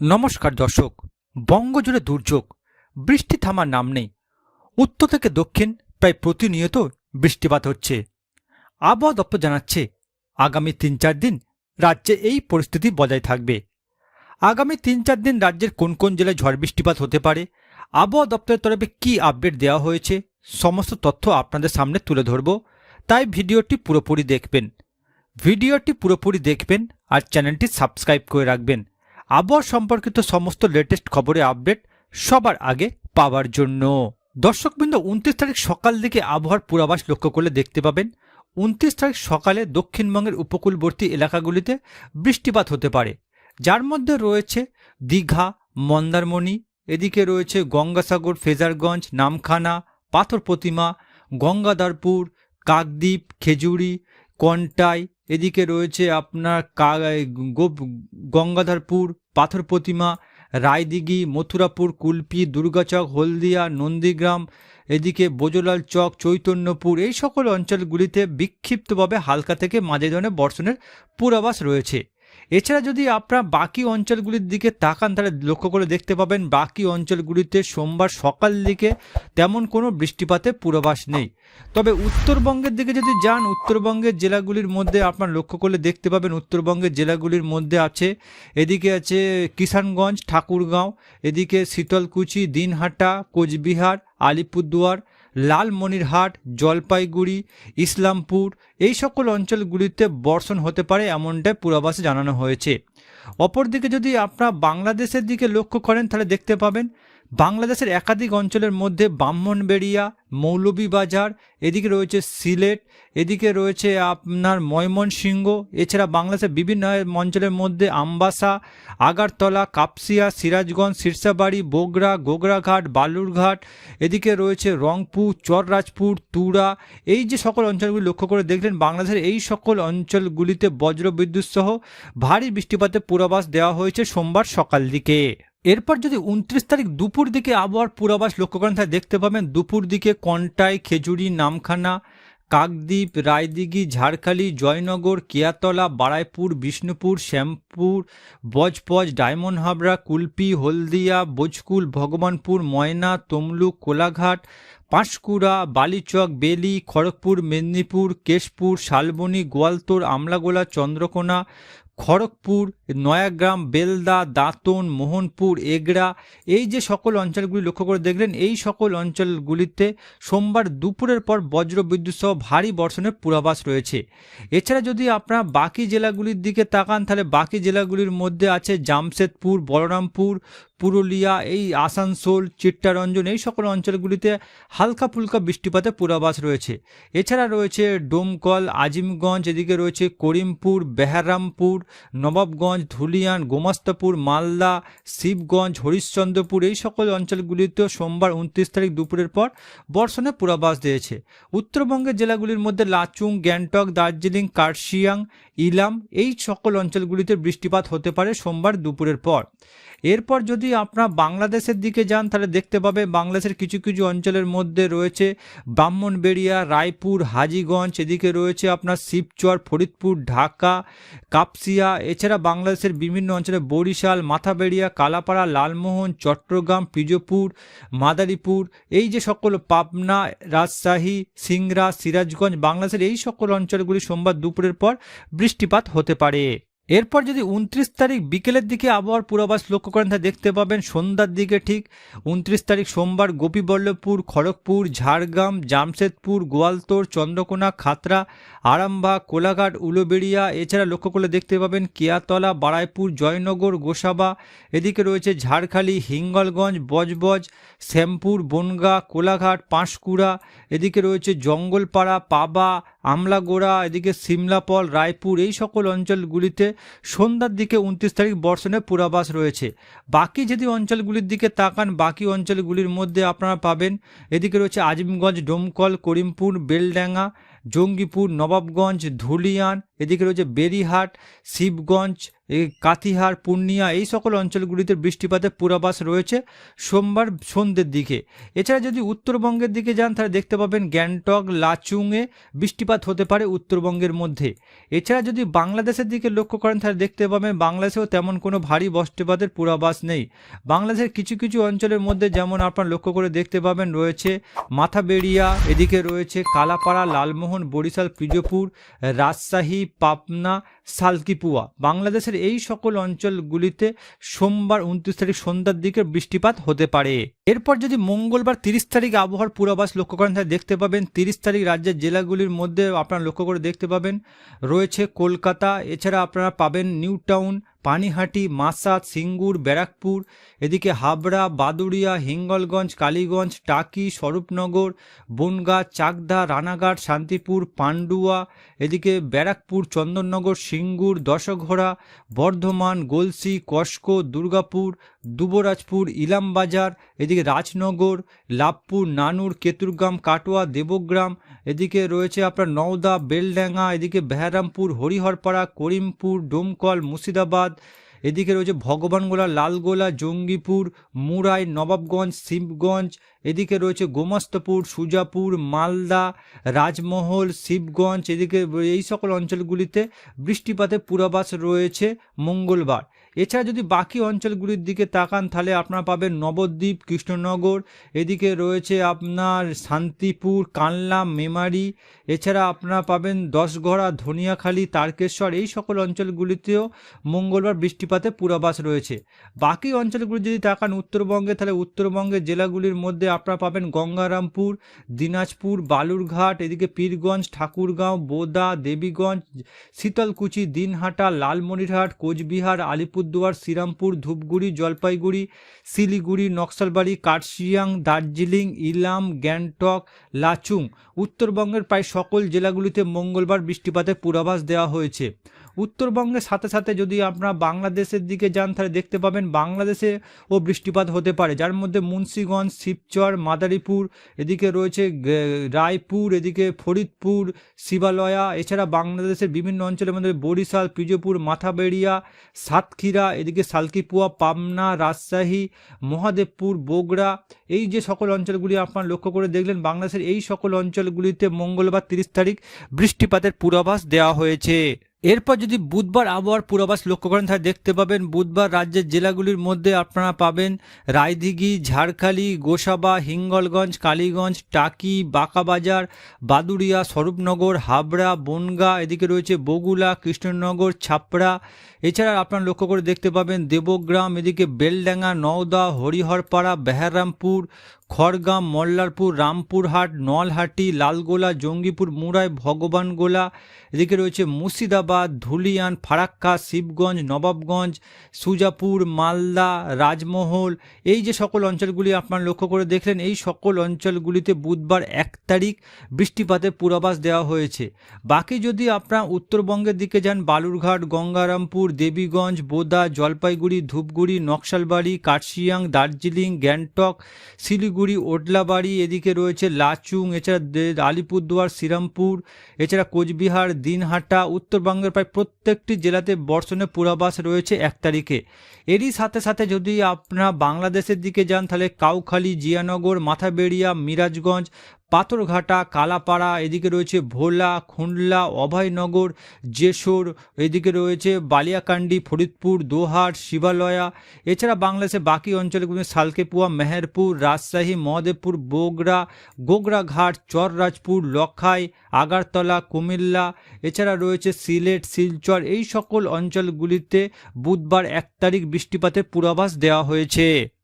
নমস্কার দর্শক, বঙ্গজুড়ে দুর্যোগ, বৃষ্টি থামার নাম নেই। উত্তর থেকে দক্ষিণ প্রায় প্রতিনিয়ত বৃষ্টিপাত হচ্ছে। আবহাওয়া দপ্তর জানাচ্ছে, আগামী তিন চার দিন রাজ্যে এই পরিস্থিতি বজায় থাকবে। আগামী তিন চার দিন রাজ্যের কোন কোন জেলায় ঝড় বৃষ্টিপাত হতে পারে, আবহাওয়া দপ্তরের তরফে কী আপডেট দেওয়া হয়েছে, সমস্ত তথ্য আপনাদের সামনে তুলে ধরব, তাই ভিডিওটি পুরোপুরি দেখবেন। ভিডিওটি পুরোপুরি দেখবেন আর চ্যানেলটি সাবস্ক্রাইব করে রাখবেন। আবহাওয়া সম্পর্কিত সমস্ত লেটেস্ট খবরের আপডেট সবার আগে পাওয়ার জন্য। দর্শকবৃন্দ, উনত্রিশ তারিখ সকাল দিকে আবহাওয়ার পূর্বাভাস লক্ষ্য করলে দেখতে পাবেন, উনত্রিশ তারিখ সকালে দক্ষিণবঙ্গের উপকূলবর্তী এলাকাগুলিতে বৃষ্টিপাত হতে পারে। যার মধ্যে রয়েছে দীঘা, মন্দারমণি, এদিকে রয়েছে গঙ্গাসাগর, ফেজারগঞ্জ, নামখানা, পাথর প্রতিমা গঙ্গাদারপুর কাকদ্বীপ, খেজুরি, কন্টাই এদিকে রয়েছে আপনার গঙ্গাধরপুর, পাথর প্রতিমা, রায়দিঘি, মথুরাপুর, কুলপি, দুর্গাচক, হলদিয়া, নন্দীগ্রাম, এদিকে বোজলাল চক, চৈতন্যপুর, এই সকল অঞ্চলগুলিতে বিক্ষিপ্তভাবে হালকা থেকে মাঝে ধরনের বর্ষণের পূর্বাভাস রয়েছে। এছাড়া যদি আপনারা বাকি অঞ্চলগুলির দিকে তাকান, তাহলে লক্ষ্য করে দেখতে পাবেন বাকি অঞ্চলগুলিতে সোমবার সকাল দিকে তেমন কোনো বৃষ্টিপাতের পূর্বাভাস নেই। তবে উত্তরবঙ্গের দিকে যদি যান, উত্তরবঙ্গের জেলাগুলির মধ্যে আপনার লক্ষ্য করলে দেখতে পাবেন উত্তরবঙ্গের জেলাগুলির মধ্যে আছে, এদিকে আছে কিষানগঞ্জ, ঠাকুরগাঁও, এদিকে শীতলকুচি, দিনহাটা, কোচবিহার, আলিপুরদুয়ার লালমনিরহাট, জলপাইগুড়ি, ইসলামপুর, এই সকল অঞ্চলগুলিতে বর্ষণ হতে পারে এমনটাই পূর্বাভাসে জানানো হয়েছে। অপরদিকে যদি আপনারা বাংলাদেশের দিকে লক্ষ্য করেন, তাহলে দেখতে পাবেন বাংলাদেশের একাধিক অঞ্চলের মধ্যে ব্রাহ্মণবেড়িয়া, মৌলভীবাজার, এদিকে রয়েছে সিলেট, এদিকে রয়েছে আপনার ময়মনসিংহ, এছাড়া বাংলাদেশের বিভিন্ন অঞ্চলের মধ্যে আমবাসা, আগারতলা, কাপসিয়া, সিরাজগঞ্জ শীর্ষাবাড়ি বগুড়া গোগরাঘাট বালুরঘাট, এদিকে রয়েছে রংপুর, চররাজপুর, তুরা। এই যে সকল অঞ্চলগুলি লক্ষ্য করে দেখলেন, বাংলাদেশের এই সকল অঞ্চলগুলিতে বজ্রবিদ্যুৎ সহ ভারী বৃষ্টিপাতের পূর্বাভাস দেওয়া হয়েছে সোমবার সকাল দিকে। এরপর যদি উনত্রিশ তারিখ দুপুর দিকে আবহাওয়ার পূর্বাভাস লক্ষ্য করেন, তাহলে দেখতে পাবেন দুপুর দিকে কন্টাই, খেজুরি, নামখানা, কাকদ্বীপ, রায়দিঘি, ঝাড়খালি, জয়নগর, কেয়াতলা, বারাইপুর, বিষ্ণুপুর, শ্যামপুর, বজপজ, ডায়মন্ড হাবড়া, কুলপি, হলদিয়া বোজকুল ভগবানপুর, ময়না, তমলুক, কোলাঘাট, পাঁশকুড়া, বালিচক, বেলি, খড়গপুর, মেদিনীপুর, কেশপুর, শালবনী গোয়ালতোড় আমলাগোলা, চন্দ্রকোনা খড়গপুর, নয়াগ্রাম, বেলদা, দাঁতন, মোহনপুর, এগড়া, এই যে সকল অঞ্চলগুলি লক্ষ্য করে দেখলেন, এই সকল অঞ্চলগুলিতে সোমবার দুপুরের পর বজ্র বিদ্যুৎ সহ ভারী বর্ষণের পূর্বাভাস রয়েছে। এছাড়া যদি আপনারা বাকি জেলাগুলির দিকে তাকান, তাহলে বাকি জেলাগুলির মধ্যে আছে জামশেদপুর, বলরামপুর পুরুলিয়া, এই আসানসোল, চিত্তারঞ্জন, এই সকল অঞ্চলগুলিতে হালকা ফুলকা বৃষ্টিপাতের পূর্বাভাস রয়েছে। এছাড়া রয়েছে ডোমকল, আজিমগঞ্জ, এদিকে রয়েছে করিমপুর, বেহারামপুর, নবাবগঞ্জ, ধুলিয়ান, গোমাস্তাপুর, মালদা, শিবগঞ্জ, হরিশ্চন্দ্রপুর, এই সকল অঞ্চলগুলিতেও সোমবার উনত্রিশ তারিখ দুপুরের পর বর্ষণের পূর্বাভাস দিয়েছে। উত্তরবঙ্গের জেলাগুলির মধ্যে লাচুং, গ্যাংটক, দার্জিলিং, কার্শিয়াং, ইলাম, এই সকল অঞ্চলগুলিতে বৃষ্টিপাত হতে পারে সোমবার দুপুরের পর। এরপর যদি আপনারা বাংলাদেশের দিকে যান, তাহলে দেখতে পাবে বাংলাদেশের কিছু কিছু অঞ্চলের মধ্যে রয়েছে ব্রাহ্মণবেড়িয়া, রায়পুর, হাজিগঞ্জ, এদিকে রয়েছে আপনার শিবচর, ফরিদপুর, ঢাকা, কাপসিয়া, এছাড়া বাংলাদেশের বিভিন্ন অঞ্চলে বরিশাল, মাথাবেড়িয়া, কালাপাড়া, লালমোহন, চট্টগ্রাম, পিজপুর, মাদারীপুর, এই যে সকল পাবনা, রাজশাহী সিংরা সিরাজগঞ্জ, বাংলাদেশের এই সকল অঞ্চলগুলি সোমবার দুপুরের পর বৃষ্টিপাত হতে পারে। এরপর যদি উনত্রিশ তারিখ বিকেলের দিকে আবহাওয়ার পূর্বাভাস লক্ষ্য করেন তা দেখতে পাবেন সন্ধ্যার দিকে ঠিক উনত্রিশ তারিখ সোমবার গোপীবল্লভপুর, খড়গপুর, ঝাড়গ্রাম, জামশেদপুর গোয়ালতোড় চন্দ্রকোনা, খাতরা, আরামবাগ, কোলাঘাট, উলোবেড়িয়া। এছাড়া লক্ষ্য করলে দেখতে পাবেন কেয়াতলা, বারাইপুর, জয়নগর, গোসাবা। এদিকে রয়েছে ঝাড়খালি, হিঙ্গলগঞ্জ, বজবজ, শ্যামপুর, বনগা, কোলাঘাট, পাঁশকুড়া। এদিকে রয়েছে জঙ্গলপাড়া, পাবা আমলাগোড়া, এদিকে সিমলাপল, রায়পুর, এই সকল অঞ্চলগুলিতে সন্ধ্যার দিকে উনত্রিশ তারিখ বর্ষণের পূর্বাভাস রয়েছে। বাকি যদি অঞ্চলগুলির দিকে তাকান, বাকি অঞ্চলগুলির মধ্যে আপনারা পাবেন, এদিকে রয়েছে আজিমগঞ্জ, ডোমকল, করিমপুর, বেলডাঙ্গা, জঙ্গিপুর, নবাবগঞ্জ, ধুলিয়ান, এদিকে রয়েছে বেরিহাট শিবগঞ্জ এই কাতিহার, পূর্ণিয়া এই সকল অঞ্চলগুলিতে বৃষ্টিপাতের পূর্বাভাস রয়েছে সোমবার সন্ধ্যের দিকে। এছাড়া যদি উত্তরবঙ্গের দিকে যান, তাহলে দেখতে পাবেন গ্যাংটক, লাচুংয়ে বৃষ্টিপাত হতে পারে উত্তরবঙ্গের মধ্যে। এছাড়া যদি বাংলাদেশের দিকে লক্ষ্য করেন, তাহলে দেখতে পাবেন বাংলাদেশেও তেমন কোনো ভারী বৃষ্টিপাতের পূর্বাভাস নেই। বাংলাদেশের কিছু কিছু অঞ্চলের মধ্যে যেমন আপনার লক্ষ্য করে দেখতে পাবেন, রয়েছে মাথাবেড়িয়া, এদিকে রয়েছে কালাপাড়া, লালমোহন, বরিশাল পিজপুর রাজশাহী, পাবনা, সালকিপুয়া। বাংলাদেশের এই সকল অঞ্চলগুলিতে সোমবার উনত্রিশ তারিখ সন্ধ্যার দিকে বৃষ্টিপাত হতে পারে। এরপর যদি মঙ্গলবার তিরিশ তারিখ আবহাওয়ার পূর্বাভাস লক্ষ্য করেন, তাহলে দেখতে পাবেন তিরিশ তারিখ রাজ্যের জেলাগুলির মধ্যে আপনারা লক্ষ্য করে দেখতে পাবেন। রয়েছে কলকাতা, এছাড়া আপনারা পাবেন নিউ টাউন পানিহাটি, মাসাদ, সিঙ্গুর, ব্যারাকপুর, এদিকে হাবড়া, বাদুড়িয়া, হিঙ্গলগঞ্জ, কালীগঞ্জ, টাকি, স্বরূপনগর, বনগাঁ, চাকদা, রানাঘাট, শান্তিপুর, পান্ডুয়া, এদিকে ব্যারাকপুর, চন্দননগর, সিঙ্গুর, দশঘোড়া, বর্ধমান, গলসি, কস্কো, দুর্গাপুর, দুবরাজপুর, ইলামবাজার, এদিকে রাজনগর, লাভপুর, নানুর, কেতুরগ্রাম, কাটোয়া, দেবগ্রাম এদিকে রয়েছে আপনার নওদা, বেলডাঙ্গা, এদিকে বেহারামপুর, হরিহরপাড়া, করিমপুর, ডোমকল, মুর্শিদাবাদ, এদিকে রয়েছে ভগবানগোলা, লালগোলা, জঙ্গিপুর, মুরাই, নবাবগঞ্জ শিবগঞ্জ এদিকে রয়েছে গোমস্তপুর, সুজাপুর, মালদা, রাজমহল, শিবগঞ্জ, এদিকে এই সকল অঞ্চলগুলিতে বৃষ্টিপাতের পূর্বাভাস রয়েছে মঙ্গলবার। এছাড়া যদি বাকি অঞ্চলগুলির দিকে তাকান, তাহলে আপনারা পাবেন নবদ্বীপ, কৃষ্ণনগর, এদিকে রয়েছে আপনার শান্তিপুর, কানলা, মেমারি, এছাড়া আপনারা পাবেন দশগড়া, ধনিয়াখালী, তারকেশ্বর, এই সকল অঞ্চলগুলিতেও মঙ্গলবার বৃষ্টিপাতের পূর্বাভাস রয়েছে। বাকি অঞ্চলগুলি যদি তাকান উত্তরবঙ্গে, তাহলে উত্তরবঙ্গের জেলাগুলির মধ্যে আপনারা পাবেন গঙ্গারামপুর, দিনাজপুর, বালুরঘাট, এদিকে পীরগঞ্জ, ঠাকুরগাঁও, বোদা, দেবীগঞ্জ, শীতলকুচি, দিনহাটা, লালমনিরহাট, কোচবিহার, আলিপুরদুয়ার, শ্রীরামপুর, ধূপগুড়ি, জলপাইগুড়ি, শিলিগুড়ি, নকশালবাড়ি, কার্শিয়াং, দার্জিলিং, ইলাম, গ্যাংটক, লাচুং। উত্তরবঙ্গের প্রায় সকল জেলাগুলিতে মঙ্গলবার বৃষ্টিপাতের পূর্বাভাস দেওয়া হয়েছে। উত্তরবঙ্গের সাথে সাথে যদি আপনারা বাংলাদেশের দিকে যান, তাহলে দেখতে পাবেন বাংলাদেশে ও বৃষ্টিপাত হতে পারে। যার মধ্যে মুন্সীগঞ্জ, শিবচর, মাদারীপুর, এদিকে রয়েছে রায়পুর, এদিকে ফরিদপুর, শিবালয়া, এছাড়া বাংলাদেশের বিভিন্ন অঞ্চলের মধ্যে বরিশাল পিজপুর মাথাবেড়িয়া, সাতক্ষীরা, এদিকে সালকিপুয়া পাবনা, রাজশাহী, মহাদেবপুর, বগুড়া, এই যে সকল অঞ্চলগুলি আপনারা লক্ষ্য করে দেখলেন, বাংলাদেশের এই সকল অঞ্চলগুলিতে মঙ্গলবার তিরিশ তারিখ বৃষ্টিপাতের পূর্বাভাস দেওয়া হয়েছে। এরপর যদি বুধবার আবহাওয়ার পূর্বাভাস লক্ষ্য করেন, তাহলে দেখতে পাবেন বুধবার রাজ্যের জেলাগুলির মধ্যে আপনারা পাবেন রায়দিঘি, ঝাড়খালি, গোসাবা, হিঙ্গলগঞ্জ, কালীগঞ্জ, টাকি, বাঁকাবাজার, বাদুড়িয়া, স্বরূপনগর, হাবড়া, বনগা, এদিকে রয়েছে বগুলা কৃষ্ণনগর, ছাপড়া। এছাড়া আপনারা লক্ষ্য করে দেখতে পাবেন দেবগ্রাম, এদিকে বেলডাঙ্গা, নওদা, হরিহরপাড়া, বেহারামপুর খড়গাম, মল্লারপুর, রামপুরহাট, নলহাটি, লালগোলা, জঙ্গিপুর, মুরাই, ভগবানগোলা, এদিকে রয়েছে মুর্শিদাবাদ, ধুলিয়ান, ফারাক্কা, শিবগঞ্জ, নবাবগঞ্জ, সুজাপুর, মালদা, রাজমহল। এই যে সকল অঞ্চলগুলি আপনারা লক্ষ্য করে দেখলেন, এই সকল অঞ্চলগুলিতে বুধবার এক তারিখ বৃষ্টিপাতের পূর্বাভাস দেওয়া হয়েছে। বাকি যদি আপনারা উত্তরবঙ্গের দিকে যান, বালুরঘাট, গঙ্গারামপুর, দেবীগঞ্জ, বোদা, জলপাইগুড়ি, ধূপগুড়ি, নকশালবাড়ি, কার্শিয়াং, দার্জিলিং, গ্যাংটক, শিলিগুড়ি ওডলাবাড়ি, এদিকে রয়েছে লাচুং, এছাড়া আলিপুরদুয়ার, শ্রীরামপুর, এছাড়া কোচবিহার, দিনহাটা, উত্তরবঙ্গের প্রায় প্রত্যেকটি জেলাতে বর্ষণের পূর্বাভাস রয়েছে এক তারিখে। এরই সাথে সাথে যদি আপনারা বাংলাদেশের দিকে যান, তাহলে কাউখালী, জিয়ানগর, মাথাবেড়িয়া, মিরাজগঞ্জ পাথরঘাটা, কালাপাড়া, এদিকে রয়েছে ভোলা, খুন্ডলা, অভয়নগর, যেশোর, এদিকে রয়েছে বালিয়াকান্দি, ফরিদপুর, দোহার, শিবালয়া। এছাড়া বাংলাদেশের বাকি অঞ্চলগুলি সালকেপুয়া, মেহেরপুর, রাজশাহী, মহদেবপুর বগুড়া গোগরাঘাট, চররাজপুর লক্ষাই আগারতলা, কুমিল্লা। এছাড়া রয়েছে সিলেট, শিলচর। এই সকল অঞ্চলগুলিতে বুধবার এক তারিখ বৃষ্টিপাতের পূর্বাভাস দেওয়া হয়েছে।